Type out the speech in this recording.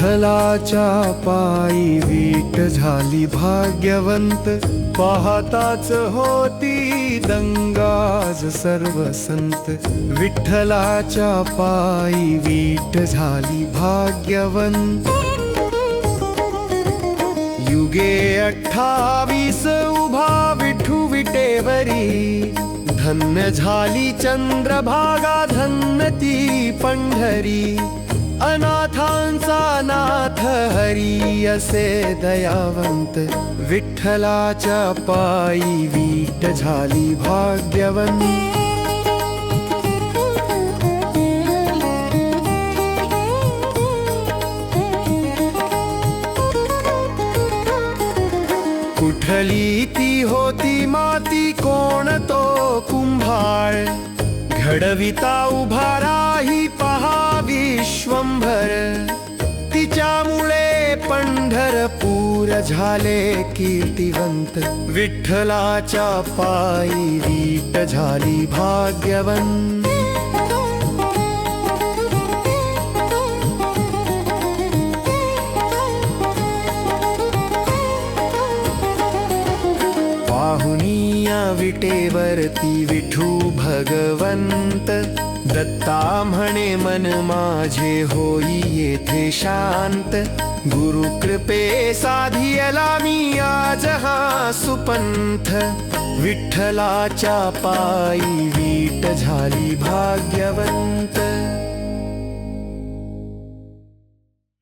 विठ्ठलाच्या पायी वीट झाली भाग्यवंत. पाहताच होती दंगाज सर्व संत. विठ्ठलाच्या पायी वीट झाली भाग्यवंत. युगे अठ्ठावीस उभा विठू विटेवरी. धन्य झाली चंद्रभागा धन्य ती पंढरी. अनाथांचा नाथ हरी असे दयावंत विठ्ठलाच्या पायी वीट झाली भाग्यवंत. कुठली ती होती माती कोण तो कुंभाळ घडविता उभारा पंढरपूर झाले कीर्तिवंत. विठ्ठलाच्या पायी वीट झाली भाग्यवंत. पाहुनिया विटेवरती विठू भगवंत. दत्ता म्हणे मन माझे होई येथे शांत. गुरु कृपे साधियला मी आज हा सुपंथ. विठ्ठलाच्या पायी वीट झाली भाग्यवंत.